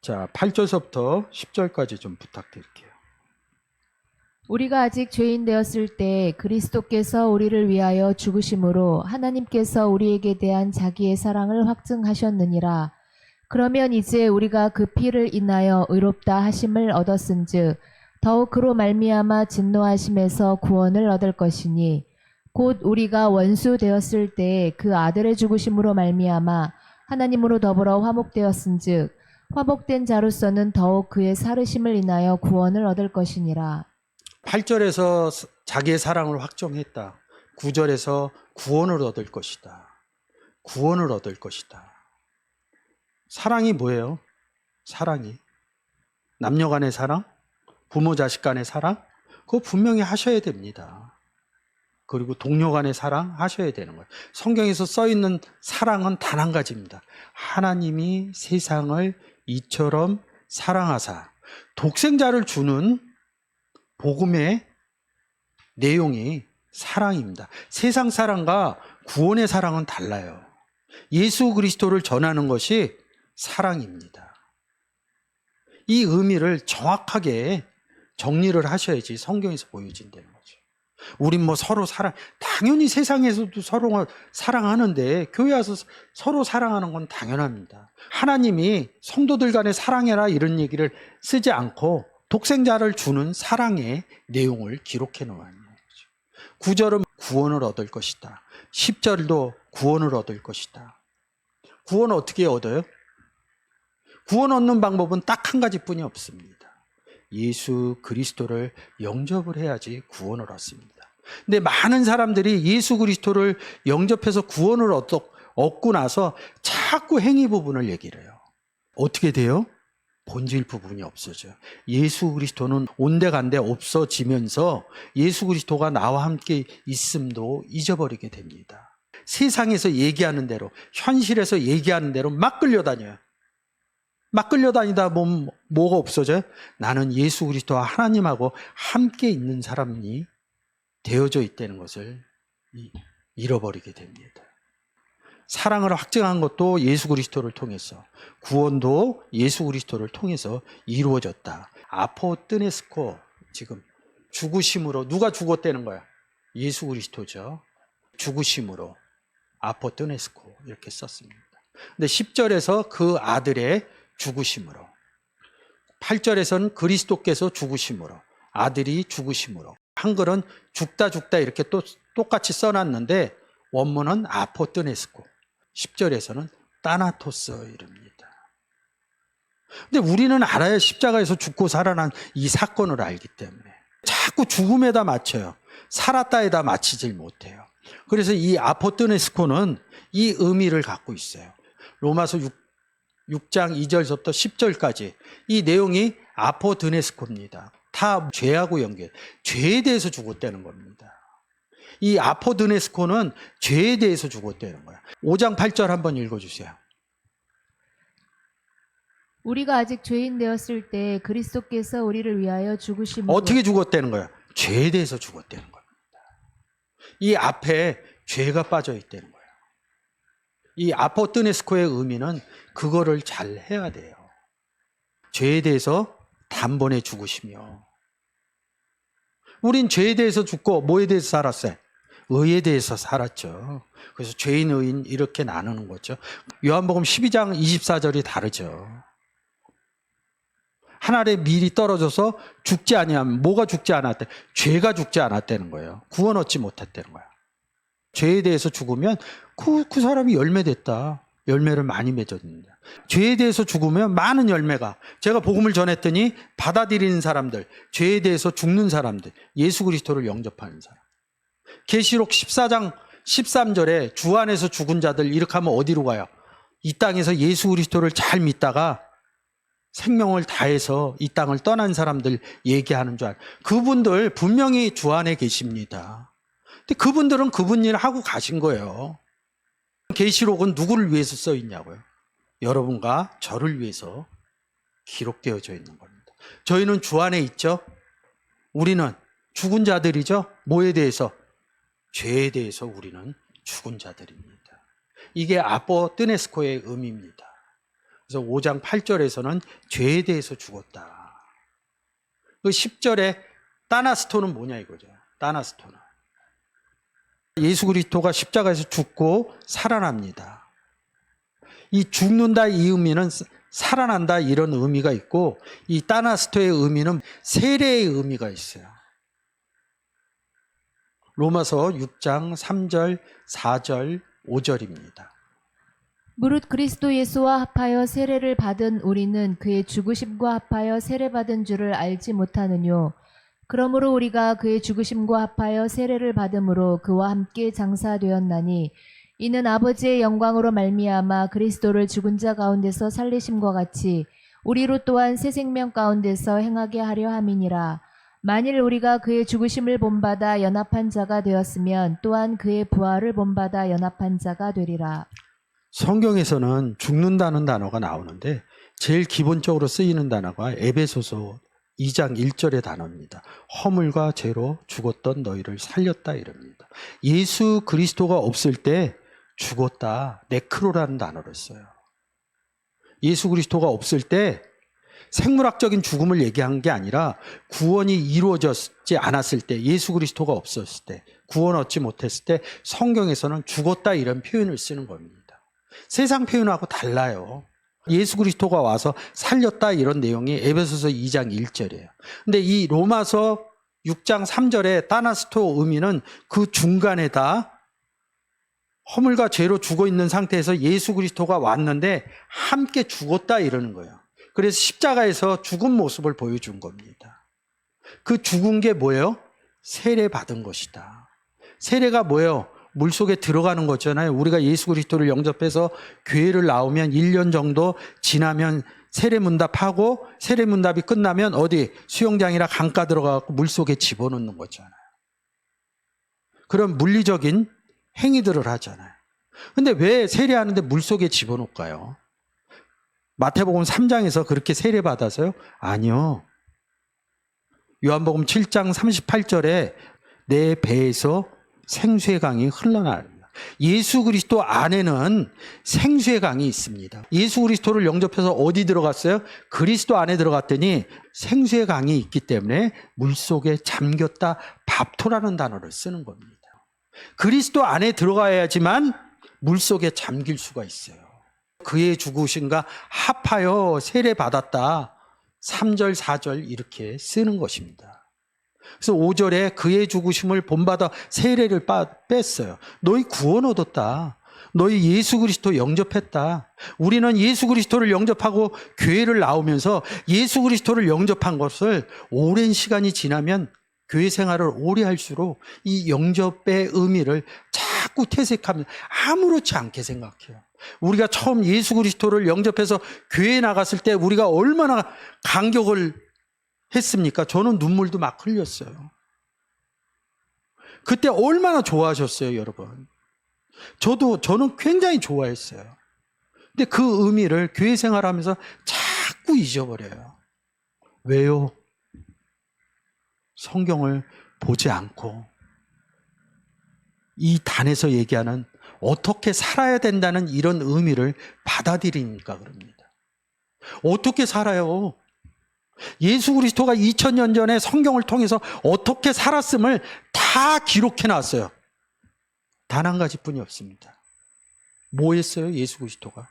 자, 8절서부터 10절까지 좀 부탁드릴게요. 우리가 아직 죄인 되었을 때 그리스도께서 우리를 위하여 죽으심으로 하나님께서 우리에게 대한 자기의 사랑을 확증하셨느니라. 그러면 이제 우리가 그 피를 인하여 의롭다 하심을 얻었은즉 더욱 그로 말미암아 진노하심에서 구원을 얻을 것이니 곧 우리가 원수 되었을 때 그 아들의 죽으심으로 말미암아 하나님으로 더불어 화목되었은즉 화목된 자로서는 더욱 그의 사르심을 인하여 구원을 얻을 것이니라. 8절에서 자기의 사랑을 확정했다. 9절에서 구원을 얻을 것이다. 구원을 얻을 것이다. 사랑이 뭐예요? 사랑이. 남녀 간의 사랑? 부모 자식 간의 사랑? 그거 분명히 하셔야 됩니다. 그리고 동료 간의 사랑 하셔야 되는 거예요. 성경에서 써 있는 사랑은 단 한 가지입니다. 하나님이 세상을 이처럼 사랑하사 독생자를 주는 복음의 내용이 사랑입니다. 세상 사랑과 구원의 사랑은 달라요. 예수 그리스도를 전하는 것이 사랑입니다. 이 의미를 정확하게 정리를 하셔야지 성경에서 보여진다는 거죠. 우린 뭐 서로 사랑, 당연히 세상에서도 서로 사랑하는데 교회 와서 서로 사랑하는 건 당연합니다. 하나님이 성도들 간에 사랑해라 이런 얘기를 쓰지 않고 독생자를 주는 사랑의 내용을 기록해 놓은 거죠. 9절은 구원을 얻을 것이다. 10절도 구원을 얻을 것이다. 구원 어떻게 얻어요? 구원 얻는 방법은 딱 한 가지뿐이 없습니다. 예수 그리스도를 영접을 해야지 구원을 얻습니다. 근데 많은 사람들이 예수 그리스도를 영접해서 구원을 얻, 얻고 나서 자꾸 행위 부분을 얘기를 해요. 어떻게 돼요? 본질 부분이 없어져요. 예수 그리스도는 온데간데 없어지면서 예수 그리스도가 나와 함께 있음도 잊어버리게 됩니다. 세상에서 얘기하는 대로, 현실에서 얘기하는 대로 막 끌려다녀요. 막 끌려다니다 보면 뭐가 없어져요? 나는 예수 그리스도와 하나님하고 함께 있는 사람이 되어져 있다는 것을 잃어버리게 됩니다. 사랑을 확증한 것도 예수 그리스도를 통해서 구원도 예수 그리스도를 통해서 이루어졌다. 아포뜨네스코 지금 죽으심으로 누가 죽었다는 거야? 예수 그리스도죠. 죽으심으로 아포뜨네스코 이렇게 썼습니다. 근데 10절에서 그 아들의 죽으심으로 8절에서는 그리스도께서 죽으심으로 아들이 죽으심으로 한글은 죽다 죽다 이렇게 또 똑같이 써놨는데 원문은 아포뜨네스코 10절에서는 따나토스 이릅니다. 근데 우리는 알아야 십자가에서 죽고 살아난 이 사건을 알기 때문에 자꾸 죽음에다 맞춰요. 살았다에다 맞히질 못해요. 그래서 이 아포뜨네스코는 이 의미를 갖고 있어요. 로마서 6, 6장 2절부터 10절까지 이 내용이 아포드네스코입니다. 다 죄하고 연결. 죄에 대해서 죽었다는 겁니다. 이 아포드네스코는 죄에 대해서 죽었다는 거야. 5장 8절 한번 읽어주세요. 우리가 아직 죄인 되었을 때 그리스도께서 우리를 위하여 죽으심으로 어떻게 죽었다는 거야? 죄에 대해서 죽었다는 겁니다. 이 앞에 죄가 빠져 있다는 거야. 이 아포뜨네스코의 의미는 그거를 잘 해야 돼요. 죄에 대해서 단번에 죽으시며 우린 죄에 대해서 죽고 뭐에 대해서 살았어요? 의에 대해서 살았죠. 그래서 죄인 의인 이렇게 나누는 거죠. 요한복음 12장 24절이 다르죠. 하늘에 밀이 떨어져서 죽지 아니하면 뭐가 죽지 않았대? 죄가 죽지 않았다는 거예요. 구원 얻지 못했다는 거야. 죄에 대해서 죽으면 그, 그 사람이 열매됐다. 열매를 많이 맺었습니다. 죄에 대해서 죽으면 많은 열매가 제가 복음을 전했더니 받아들이는 사람들, 죄에 대해서 죽는 사람들, 예수 그리스도를 영접하는 사람. 계시록 14장 13절에 주 안에서 죽은 자들 이렇게 하면 어디로 가요? 이 땅에서 예수 그리스도를 잘 믿다가 생명을 다해서 이 땅을 떠난 사람들 얘기하는 줄 알. 그분들 분명히 주 안에 계십니다. 근데 그분들은 그분 일 하고 가신 거예요. 계시록은 누구를 위해서 써 있냐고요? 여러분과 저를 위해서 기록되어져 있는 겁니다. 저희는 주 안에 있죠. 우리는 죽은 자들이죠. 뭐에 대해서? 죄에 대해서 우리는 죽은 자들입니다. 이게 아포 뜨네스코의 의미입니다. 그래서 5장 8절에서는 죄에 대해서 죽었다. 그 10절에 따나스토는 뭐냐 이거죠. 따나스토는. 예수 그리스도가 십자가에서 죽고 살아납니다. 이 죽는다 이 의미는 살아난다 이런 의미가 있고 이 따나스토의 의미는 세례의 의미가 있어요. 로마서 6장 3절, 4절, 5절입니다. 무릇 그리스도 예수와 합하여 세례를 받은 우리는 그의 죽으심과 합하여 세례받은 줄을 알지 못하느뇨. 그러므로 우리가 그의 죽으심과 합하여 세례를 받음으로 그와 함께 장사되었나니 이는 아버지의 영광으로 말미암아 그리스도를 죽은 자 가운데서 살리심과 같이 우리로 또한 새 생명 가운데서 행하게 하려 함이니라. 만일 우리가 그의 죽으심을 본받아 연합한 자가 되었으면 또한 그의 부활을 본받아 연합한 자가 되리라. 성경에서는 죽는다는 단어가 나오는데 제일 기본적으로 쓰이는 단어가 에베소서 2장 1절의 단어입니다. 허물과 죄로 죽었던 너희를 살렸다 이럽니다. 예수 그리스도가 없을 때 죽었다. 네크로라는 단어를 써요. 예수 그리스도가 없을 때 생물학적인 죽음을 얘기한 게 아니라 구원이 이루어졌지 않았을 때 예수 그리스도가 없었을 때 구원 얻지 못했을 때 성경에서는 죽었다 이런 표현을 쓰는 겁니다. 세상 표현하고 달라요. 예수 그리스도가 와서 살렸다 이런 내용이 에베소서 2장 1절이에요. 근데 이 로마서 6장 3절의 따나스토 의미는 그 중간에다 허물과 죄로 죽어 있는 상태에서 예수 그리스도가 왔는데 함께 죽었다 이러는 거예요. 그래서 십자가에서 죽은 모습을 보여준 겁니다. 그 죽은 게 뭐예요? 세례 받은 것이다. 세례가 뭐예요? 물 속에 들어가는 거잖아요. 우리가 예수 그리스도를 영접해서 교회를 나오면 1년 정도 지나면 세례 문답하고 세례 문답이 끝나면 어디 수영장이나 강가 들어가고 물 속에 집어넣는 거잖아요. 그런 물리적인 행위들을 하잖아요. 근데 왜 세례하는데 물 속에 집어넣을까요? 마태복음 3장에서 그렇게 세례 받아서요? 아니요. 요한복음 7장 38절에 내 배에서 생수의 강이 흘러나옵니다. 예수 그리스도 안에는 생수의 강이 있습니다. 예수 그리스도를 영접해서 어디 들어갔어요? 그리스도 안에 들어갔더니 생수의 강이 있기 때문에 물 속에 잠겼다 밥토라는 단어를 쓰는 겁니다. 그리스도 안에 들어가야지만 물 속에 잠길 수가 있어요. 그의 죽으신가 합하여 세례 받았다. 3절, 4절 이렇게 쓰는 것입니다. 그래서 5절에 그의 죽으심을 본받아 세례를 빠- 뺐어요. 너희 구원 얻었다. 너희 예수 그리스도 영접했다. 우리는 예수 그리스도를 영접하고 교회를 나오면서 예수 그리스도를 영접한 것을 오랜 시간이 지나면 교회 생활을 오래 할수록 이 영접의 의미를 자꾸 퇴색하면 아무렇지 않게 생각해요. 우리가 처음 예수 그리스도를 영접해서 교회에 나갔을 때 우리가 얼마나 감격을 했습니까? 저는 눈물도 막 흘렸어요. 그때 얼마나 좋아하셨어요, 여러분? 저도, 저는 굉장히 좋아했어요. 근데 그 의미를 교회 생활하면서 자꾸 잊어버려요. 왜요? 성경을 보지 않고 이 단에서 얘기하는 어떻게 살아야 된다는 이런 의미를 받아들이니까 그럽니다. 어떻게 살아요? 예수 그리스도가 2000년 전에 성경을 통해서 어떻게 살았음을 다 기록해 놨어요. 단 한 가지뿐이 없습니다. 뭐 했어요? 예수 그리스도가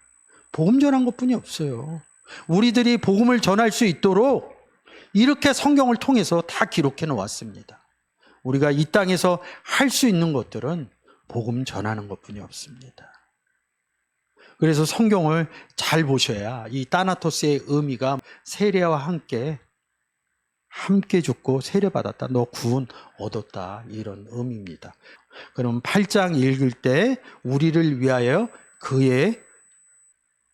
복음 전한 것뿐이 없어요. 우리들이 복음을 전할 수 있도록 이렇게 성경을 통해서 다 기록해 놓았습니다. 우리가 이 땅에서 할 수 있는 것들은 복음 전하는 것뿐이 없습니다. 그래서 성경을 잘 보셔야 이 따나토스의 의미가 세례와 함께 함께 죽고 세례 받았다. 너 구원 얻었다. 이런 의미입니다. 그럼 8장 읽을 때 우리를 위하여 그의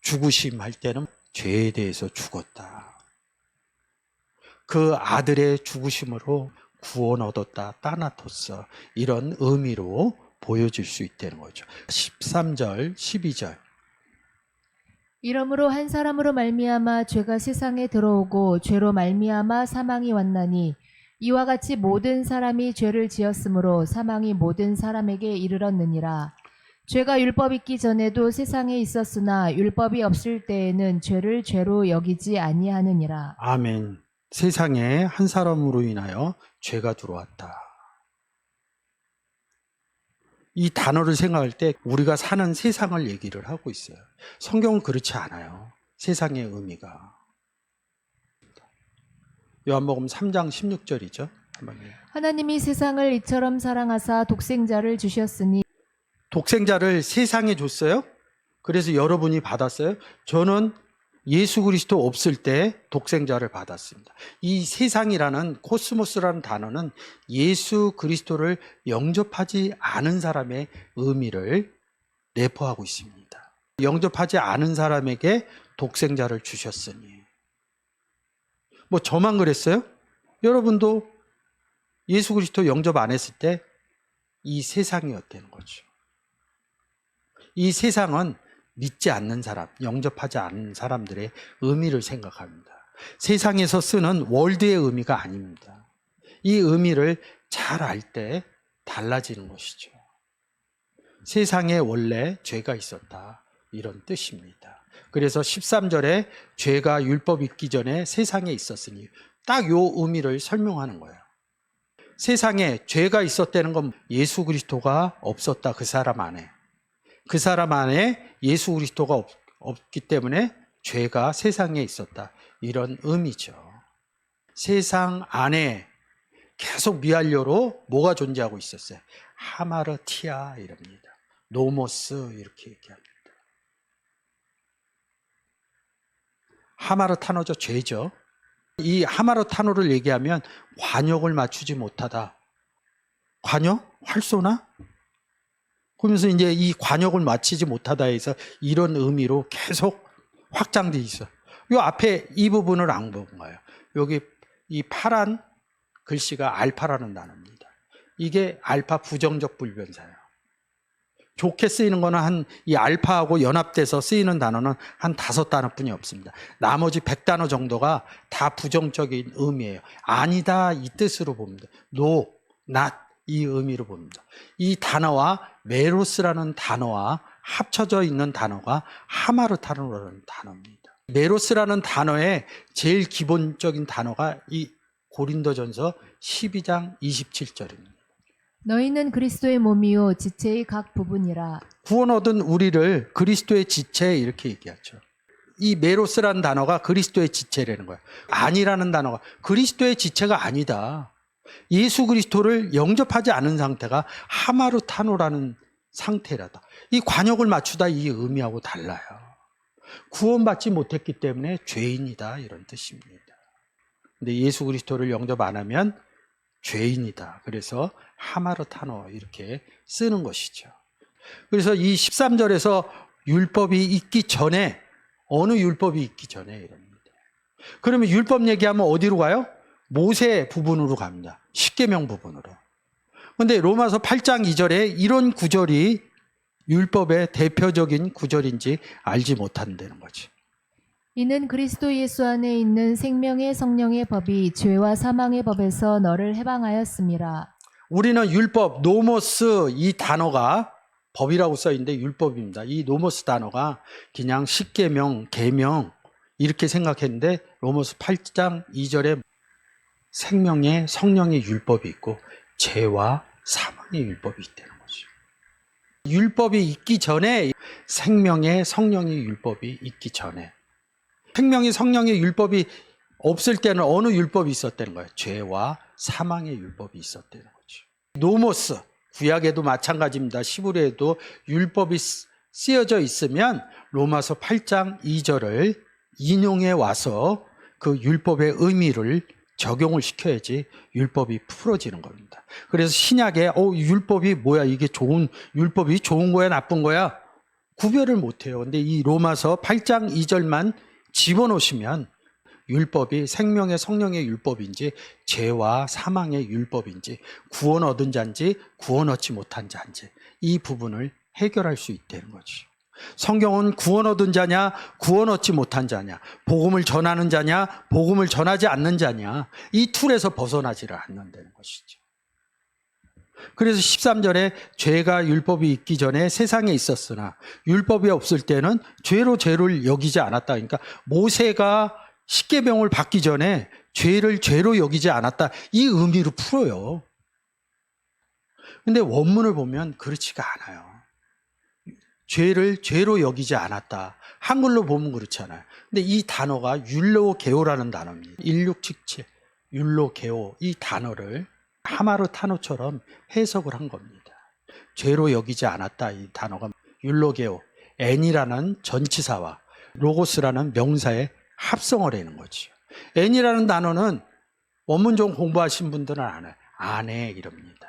죽으심 할 때는 죄에 대해서 죽었다. 그 아들의 죽으심으로 구원 얻었다. 따나토스. 이런 의미로 보여질 수 있다는 거죠. 13절, 12절. 이러므로 한 사람으로 말미암아 죄가 세상에 들어오고 죄로 말미암아 사망이 왔나니 이와 같이 모든 사람이 죄를 지었으므로 사망이 모든 사람에게 이르렀느니라. 죄가 율법 있기 전에도 세상에 있었으나 율법이 없을 때에는 죄를 죄로 여기지 아니하느니라. 아멘. 세상에 한 사람으로 인하여 죄가 들어왔다. 이 단어를 생각할 때 우리가 사는 세상을 얘기를 하고 있어요. 성경은 그렇지 않아요. 세상의 의미가. 요한복음 3장 16절이죠. 한번 해요. 하나님이 세상을 이처럼 사랑하사 독생자를 주셨으니 독생자를 세상에 줬어요. 그래서 여러분이 받았어요. 저는 예수 그리스도 없을 때 독생자를 받았습니다. 이 세상이라는 코스모스라는 단어는 예수 그리스도를 영접하지 않은 사람의 의미를 내포하고 있습니다. 영접하지 않은 사람에게 독생자를 주셨으니. 뭐 저만 그랬어요? 여러분도 예수 그리스도 영접 안 했을 때 이 세상이 어때는 거죠. 이 세상은 믿지 않는 사람, 영접하지 않는 사람들의 의미를 생각합니다. 세상에서 쓰는 월드의 의미가 아닙니다. 이 의미를 잘 알 때 달라지는 것이죠. 세상에 원래 죄가 있었다. 이런 뜻입니다. 그래서 13절에 죄가 율법 있기 전에 세상에 있었으니 딱 요 의미를 설명하는 거예요. 세상에 죄가 있었다는 건 예수 그리스도가 없었다. 그 사람 안에. 그 사람 안에 예수 그리스도가 없, 없기 때문에 죄가 세상에 있었다. 이런 의미죠. 세상 안에 계속 미알료로 뭐가 존재하고 있었어요? 하마르티아 이럽니다. 노모스 이렇게 얘기합니다. 하마르타노죠. 죄죠. 이 하마르타노를 얘기하면 관역을 맞추지 못하다. 관역? 활쏘나? 그러면서 이제 이 관역을 맞추지 못하다 해서 이런 의미로 계속 확장돼 있어. 요 앞에 이 부분을 안 본 거예요. 여기 이 파란 글씨가 알파라는 단어입니다. 이게 알파 부정적 불변사예요. 좋게 쓰이는 거는 한 이 알파하고 연합돼서 쓰이는 단어는 한 다섯 단어뿐이 없습니다. 나머지 백 단어 정도가 다 부정적인 의미예요. 아니다 이 뜻으로 봅니다. no, not 이 의미로 봅니다. 이 단어와 메로스라는 단어와 합쳐져 있는 단어가 하마르타노라는 단어입니다. 메로스라는 단어의 제일 기본적인 단어가 이 고린도전서 12장 27절입니다. 너희는 그리스도의 몸이요 지체의 각 부분이라. 구원 얻은 우리를 그리스도의 지체 이렇게 얘기하죠. 이 메로스라는 단어가 그리스도의 지체라는 거예요. 아니라는 단어가 그리스도의 지체가 아니다. 예수 그리스도를 영접하지 않은 상태가 하마르타노라는 상태라다. 이 관역을 맞추다 이 의미하고 달라요. 구원받지 못했기 때문에 죄인이다 이런 뜻입니다. 근데 예수 그리스도를 영접 안 하면 죄인이다. 그래서 하마르타노 이렇게 쓰는 것이죠. 그래서 이 13절에서 율법이 있기 전에 어느 율법이 있기 전에 이럽니다. 그러면 율법 얘기하면 어디로 가요? 모세 부분으로 갑니다. 십계명 부분으로. 근데 로마서 8장 2절에 이런 구절이 율법의 대표적인 구절인지 알지 못한다는 거지. 이는 그리스도 예수 안에 있는 생명의 성령의 법이 죄와 사망의 법에서 너를 해방하였음이라. 우리는 율법, 노모스 이 단어가 법이라고 써 있는데 율법입니다. 이 노모스 단어가 그냥 십계명, 계명 이렇게 생각했는데 로마서 8장 2절에 생명의 성령의 율법이 있고 죄와 사망의 율법이 있다는 거죠. 율법이 있기 전에 생명의 성령의 율법이 있기 전에 생명의 성령의 율법이 없을 때는 어느 율법이 있었다는 거예요? 죄와 사망의 율법이 있었다는 거죠. 노모스 구약에도 마찬가지입니다. 시브리에도 율법이 쓰- 쓰여져 있으면 로마서 8장 2절을 인용해 와서 그 율법의 의미를 적용을 시켜야지 율법이 풀어지는 겁니다. 그래서 신약에 어 율법이 뭐야 이게 좋은 율법이 좋은 거야 나쁜 거야 구별을 못 해요. 근데 이 로마서 8장 2절만 집어넣으시면 율법이 생명의 성령의 율법인지 죄와 사망의 율법인지 구원 얻은 자인지 구원 얻지 못한 자인지 이 부분을 해결할 수 있다는 거죠. 성경은 구원 얻은 자냐, 구원 얻지 못한 자냐, 복음을 전하는 자냐, 복음을 전하지 않는 자냐, 이 툴에서 벗어나지를 않는다는 것이죠. 그래서 13절에 죄가 율법이 있기 전에 세상에 있었으나 율법이 없을 때는 죄로 죄를 여기지 않았다. 그러니까 모세가 십계명을 받기 전에 죄를 죄로 여기지 않았다. 이 의미로 풀어요. 근데 원문을 보면 그렇지가 않아요. 죄를 죄로 여기지 않았다. 한글로 보면 그렇잖아요. 근데 이 단어가 율로게오라는 단어입니다. 1677 율로게오 이 단어를 하마르 타노처럼 해석을 한 겁니다. 죄로 여기지 않았다 이 단어가 율로게오 N이라는 전치사와 로고스라는 명사의 합성을 하는 거죠. N이라는 단어는 원문 좀 공부하신 분들은 알아요. 안에 이럽니다.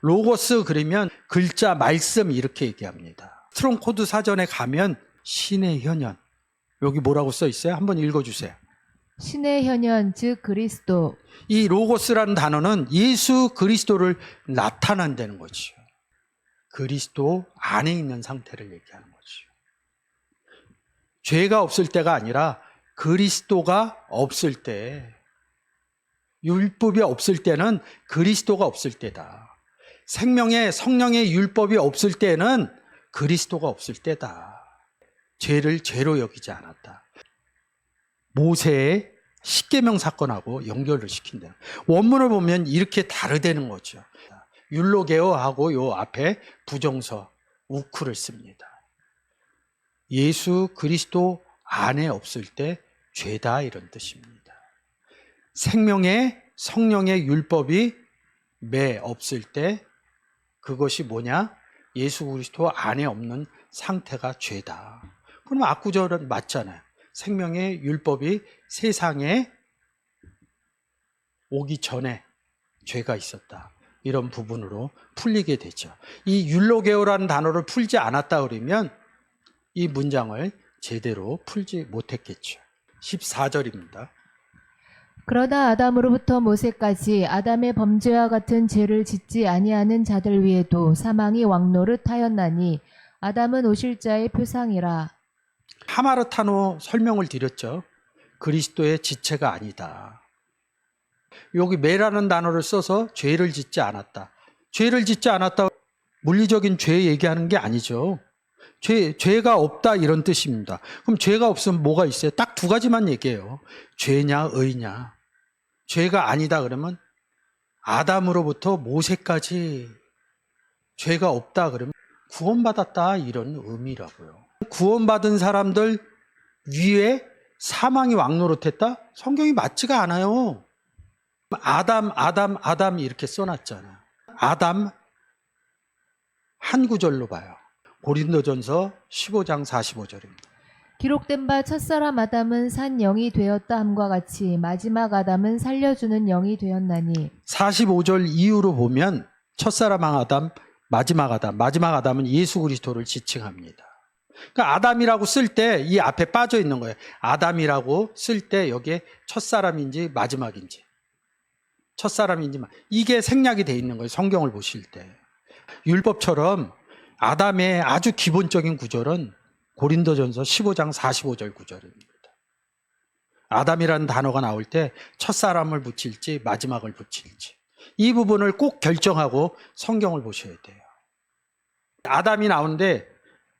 로고스 그러면 글자 말씀 이렇게 얘기합니다. 스트롱 코드 사전에 가면 신의 현현 여기 뭐라고 써 있어요? 한번 읽어주세요. 신의 현현 즉 그리스도 이 로고스라는 단어는 예수 그리스도를 나타난다는 거죠. 그리스도 안에 있는 상태를 얘기하는 거죠. 죄가 없을 때가 아니라 그리스도가 없을 때, 율법이 없을 때는 그리스도가 없을 때다. 생명의 성령의 율법이 없을 때는 그리스도가 없을 때다. 죄를 죄로 여기지 않았다. 모세의 십계명 사건하고 연결을 시킨다. 원문을 보면 이렇게 다르다는 거죠. 율로게오하고 요 앞에 부정서 우크를 씁니다. 예수 그리스도 안에 없을 때 죄다 이런 뜻입니다. 생명의 성령의 율법이 매 없을 때 그것이 뭐냐? 예수 그리스도 안에 없는 상태가 죄다. 그럼 악구절은 맞잖아요. 생명의 율법이 세상에 오기 전에 죄가 있었다. 이런 부분으로 풀리게 되죠. 이 율로게오라는 단어를 풀지 않았다 그러면 이 문장을 제대로 풀지 못했겠죠. 14절입니다. 그러나 아담으로부터 모세까지 아담의 범죄와 같은 죄를 짓지 아니하는 자들 위에도 사망이 왕노릇 하였나니 아담은 오실 자의 표상이라 하마르타노 설명을 드렸죠. 그리스도의 지체가 아니다. 여기 매라는 단어를 써서 죄를 짓지 않았다. 죄를 짓지 않았다. 물리적인 죄 얘기하는 게 아니죠. 죄, 죄가 없다 이런 뜻입니다. 그럼 죄가 없으면 뭐가 있어요? 딱 두 가지만 얘기해요. 죄냐, 의냐. 죄가 아니다 그러면 아담으로부터 모세까지 죄가 없다 그러면 구원받았다 이런 의미라고요. 구원받은 사람들 위에 사망이 왕노릇했다? 성경이 맞지가 않아요. 아담, 아담, 아담 이렇게 써놨잖아. 아담 한 구절로 봐요. 고린도전서 15장 45절입니다. 기록된 바 첫사람 아담은 산 영이 되었다 함과 같이 마지막 아담은 살려주는 영이 되었나니 45절 이후로 보면 첫사람 아담, 마지막 아담, 마지막 아담은 예수 그리스도를 지칭합니다. 그러니까 아담이라고 쓸 때 이 앞에 빠져 있는 거예요. 아담이라고 쓸 때 여기에 첫사람인지 마지막인지. 첫사람인지 마- 이게 생략이 돼 있는 거예요. 성경을 보실 때. 율법처럼 아담의 아주 기본적인 구절은 고린도전서 15장 45절 구절입니다. 아담이라는 단어가 나올 때 첫사람을 붙일지 마지막을 붙일지 이 부분을 꼭 결정하고 성경을 보셔야 돼요. 아담이 나오는데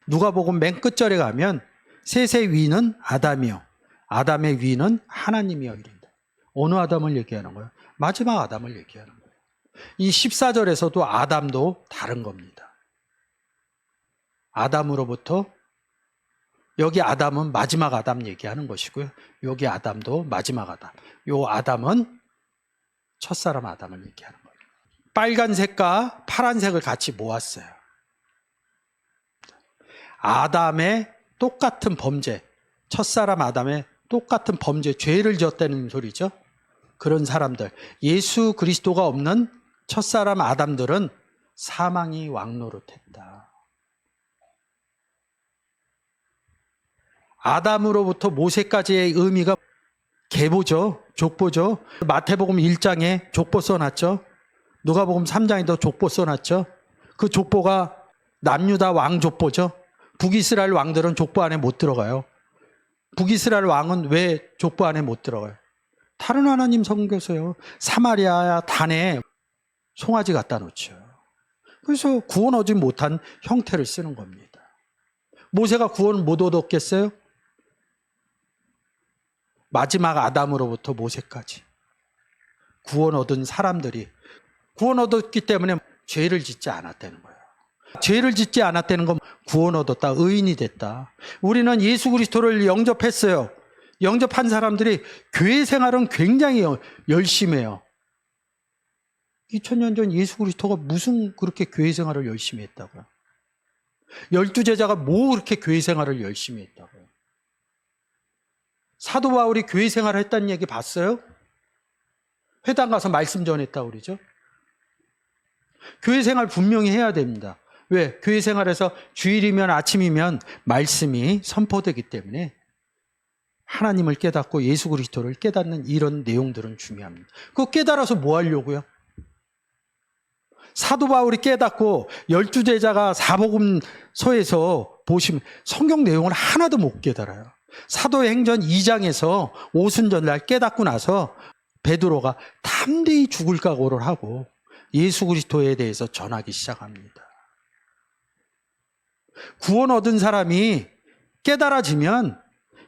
누가복음 맨 끝절에 가면 셋의 위는 아담이요 아담의 위는 하나님이요 이런다. 어느 아담을 얘기하는 거예요? 마지막 아담을 얘기하는 거예요. 이 14절에서도 아담도 다른 겁니다. 아담으로부터 여기 아담은 마지막 아담 얘기하는 것이고요. 여기 아담도 마지막 아담. 요 아담은 첫사람 아담을 얘기하는 거예요. 빨간색과 파란색을 같이 모았어요. 아담의 똑같은 범죄, 첫사람 아담의 똑같은 범죄, 죄를 지었다는 소리죠. 그런 사람들, 예수 그리스도가 없는 첫사람 아담들은 사망이 왕노릇했다. 아담으로부터 모세까지의 의미가 계보죠. 족보죠. 마태복음 1장에 족보 써놨죠. 누가복음 3장에도 족보 써놨죠. 그 족보가 남유다 왕 족보죠. 북이스라엘 왕들은 족보 안에 못 들어가요. 북이스라엘 왕은 왜 족보 안에 못 들어가요? 다른 하나님 성교서요. 사마리아 단에 송아지 갖다 놓죠. 그래서 구원 얻지 못한 형태를 쓰는 겁니다. 모세가 구원을 못 얻었겠어요? 마지막 아담으로부터 모세까지 구원 얻은 사람들이 구원 얻었기 때문에 죄를 짓지 않았다는 거예요. 죄를 짓지 않았다는 건 구원 얻었다, 의인이 됐다. 우리는 예수 그리스도를 영접했어요. 영접한 사람들이 교회 생활은 굉장히 열심히 해요. 2000년 전 예수 그리스도가 무슨 그렇게 교회 생활을 열심히 했다고요? 열두 제자가 뭐 그렇게 교회 생활을 열심히 했다고요? 사도 바울이 교회 생활을 했다는 얘기 봤어요? 회당 가서 말씀 전했다고 그러죠? 교회 생활 분명히 해야 됩니다. 왜? 교회 생활에서 주일이면 아침이면 말씀이 선포되기 때문에 하나님을 깨닫고 예수 그리스도를 깨닫는 이런 내용들은 중요합니다. 그거 깨달아서 뭐 하려고요? 사도 바울이 깨닫고 열두 제자가 사복음서에서 보시면 성경 내용을 하나도 못 깨달아요. 사도행전 2장에서 오순절날 깨닫고 나서 베드로가 담대히 죽을 각오를 하고 예수 그리스도에 대해서 전하기 시작합니다. 구원 얻은 사람이 깨달아지면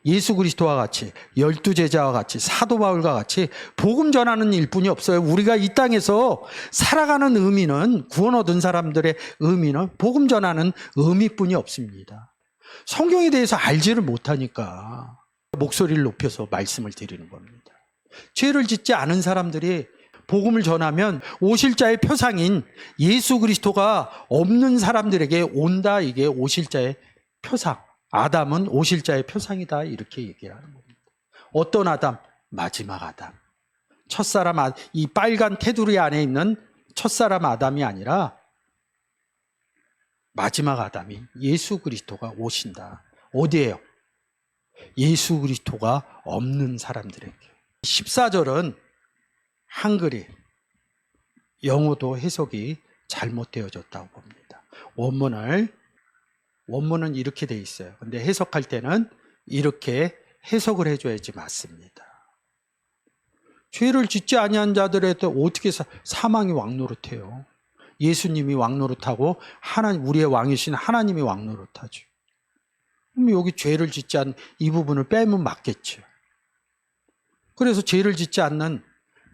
예수 그리스도와 같이 열두 제자와 같이 사도 바울과 같이 복음 전하는 일뿐이 없어요. 우리가 이 땅에서 살아가는 의미는 구원 얻은 사람들의 의미는 복음 전하는 의미뿐이 없습니다. 성경에 대해서 알지를 못하니까 목소리를 높여서 말씀을 드리는 겁니다. 죄를 짓지 않은 사람들이 복음을 전하면 오실 자의 표상인 예수 그리스도가 없는 사람들에게 온다 이게 오실 자의 표상. 아담은 오실 자의 표상이다 이렇게 얘기를 하는 겁니다. 어떤 아담? 마지막 아담. 첫사람 아, 이 빨간 테두리 안에 있는 첫사람 아담이 아니라 마지막 아담이 예수 그리스도가 오신다. 어디에요? 예수 그리스도가 없는 사람들에게. 14절은 한글이 영어도 해석이 잘못되어졌다고 봅니다. 원문을 원문은 이렇게 돼 있어요. 근데 해석할 때는 이렇게 해석을 해줘야지 맞습니다. 죄를 짓지 아니한 자들에도 어떻게 사, 사망이 왕노릇해요? 예수님이 왕노릇하고 하나님 우리의 왕이신 하나님이 왕노릇하죠. 그럼 여기 죄를 짓지 않은 이 부분을 빼면 맞겠죠. 그래서 죄를 짓지 않는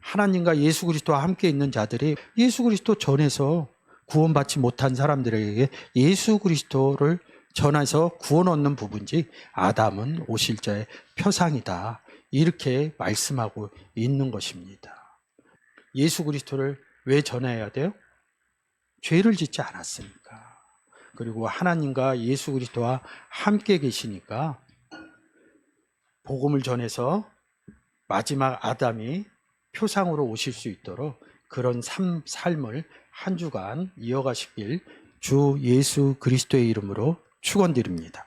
하나님과 예수 그리스도와 함께 있는 자들이 예수 그리스도 전에서 구원받지 못한 사람들에게 예수 그리스도를 전해서 구원 얻는 부분지 아담은 오실 자의 표상이다. 이렇게 말씀하고 있는 것입니다. 예수 그리스도를 왜 전해야 돼요? 죄를 짓지 않았으니까. 그리고 하나님과 예수 그리스도와 함께 계시니까 복음을 전해서 마지막 아담이 표상으로 오실 수 있도록 그런 삶, 삶을 한 주간 이어가시길 주 예수 그리스도의 이름으로 축원드립니다.